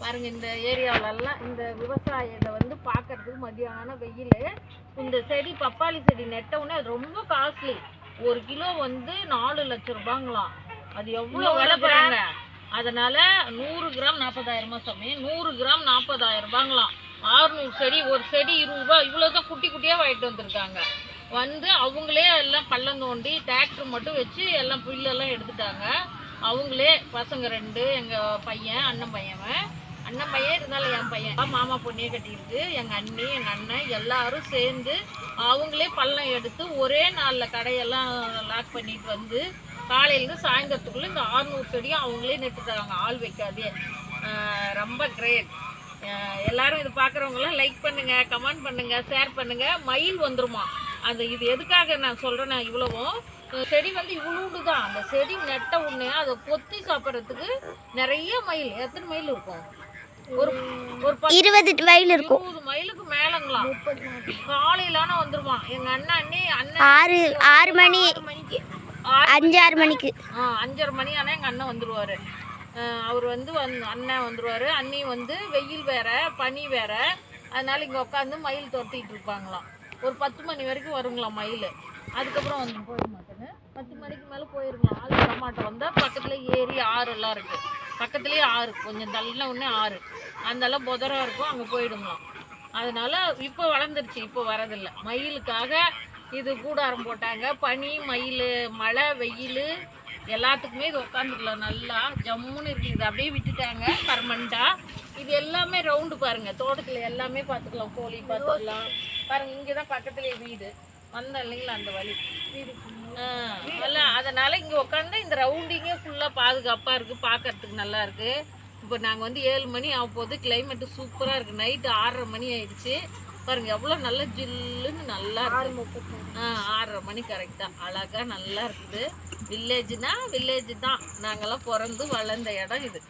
பாருங்க இந்த ஏரியாவிலலாம் இந்த விவசாய இதை வந்து பார்க்கறதுக்கு மதியான வெயில். இந்த செடி பப்பாளி செடி நெட்ட உடனே அது ரொம்ப காஸ்ட்லி ஒரு கிலோ வந்து நாலு லட்சம் ரூபாங்களாம். அது எவ்வளோ விலை பாருங்க. அதனால நூறு கிராம் நாற்பதாயிரமா சாமி. நூறு கிராம் நாற்பதாயிரம் ரூபாங்களாம். ஆறுநூறு செடி ஒரு செடி இருபது ரூபாய் இவ்வளோதான் குட்டி குட்டியாக வாங்கிட்டு வந்திருக்காங்க. வந்து அவங்களே எல்லாம் பள்ளம் தோண்டி டிராக்டர் மட்டும் வச்சு எல்லாம் புல்லெல்லாம் எடுத்துட்டாங்க. அவங்களே பசங்க ரெண்டு எங்கள் பையன் அண்ணன் பையன் அண்ணன் பையன் இருந்தாலும் என் பையன். மாமா பொண்ணியை கட்டியிருக்கு எங்கள் அண்ணி எங்கள் அண்ணன் எல்லாரும் சேர்ந்து அவங்களே பள்ளம் எடுத்து ஒரே நாளில் கடையெல்லாம் லாக் பண்ணிட்டு வந்து காலையிலேருந்து சாயந்தரத்துக்குள்ளே இந்த ஆறுநூறு செடியும் அவங்களே நட்டுட்டாங்க ஆள் வைக்காதே. ஆஹ் ரொம்ப கிரேட் எல்லாரும் இது பார்க்குறவங்களாம் லைக் பண்ணுங்க கமெண்ட் பண்ணுங்க ஷேர் பண்ணுங்க. மயில் வந்துருமா? அந்த இது எதுக்காக நான் சொல்கிறேன் நான் இவ்வளவும் செடி வந்து இவ்வளோண்டு தான். அந்த செடி நெட்ட உடனே அதை கொத்தி சாப்பிட்றதுக்கு நிறைய மயில். எத்தனை மயில் இருக்கும்? ஒரு இருபது வயல் இருக்கும். மைலுக்கு மேலங்களாம் காலையிலான வந்துருவான். எங்க அண்ணன் அண்ணி அண்ணன் ஆறு ஆறு மணி அஞ்சு ஆறு மணிக்கு அஞ்சரை மணி ஆனால் எங்கள் அண்ணன் வந்துடுவார் அவர் வந்து வந் அண்ணன் வந்துடுவார் அண்ணி வந்து வெயில் வேற பனி வேற. அதனால இங்கே உட்காந்து மயில் துரத்திட்டு இருப்பாங்களாம். ஒரு பத்து மணி வரைக்கும் வருங்களாம் மயில். அதுக்கப்புறம் வந்து போயிட மாட்டேங்க பத்து மணிக்கு மேலே போயிருங்களாம் ஆள் வர மாட்டோம். வந்தால் பக்கத்தில் ஏரி ஆறு எல்லாம் இருக்குது பக்கத்துலேயே ஆறு. கொஞ்சம் தள்ளின உடனே ஆறு. அந்தெல்லாம் புதரம் இருக்கும். அங்கே போயிடுங்களாம். அதனால இப்போ வளர்ந்துருச்சு. இப்போ வரதில்லை. மயிலுக்காக இது கூடாரம் போட்டாங்க. பனி மயில் மழை வெயில் எல்லாத்துக்குமே இது உட்காந்துக்கலாம் நல்லா ஜம்முன்னு இருக்குது. இது அப்படியே விட்டுட்டாங்க. பர்மனெண்ட்டாக இது எல்லாமே ரவுண்டு பாருங்க. தோட்டத்தில் எல்லாமே பார்த்துக்கலாம். கோழி பார்த்துக்கலாம். பாருங்க இங்கே தான் பக்கத்துலேயே வீடு. வந்தோம் இல்லைங்களா அந்த வழி ஆ, எல்லாம் அதனால இங்கே உட்காந்து இந்த ரவுண்டிங்கே ஃபுல்லாக பாதுகாப்பாக இருக்குது பார்க்கறதுக்கு நல்லா இருக்குது இப்போ நாங்கள் வந்து ஏழு மணி ஆக போகுது கிளைமேட்டு சூப்பராக இருக்குது நைட்டு ஆறரை மணி ஆயிடுச்சு. பாருங்க எவ்வளோ நல்லா ஜில்லுன்னு நல்லா இருக்கு. ஆ ஆறரை மணி கரெக்டாக அழகாக நல்லா இருக்குது. வில்லேஜ்னா வில்லேஜ் தான். நாங்கெல்லாம் பிறந்து வளர்ந்த இடம் இது.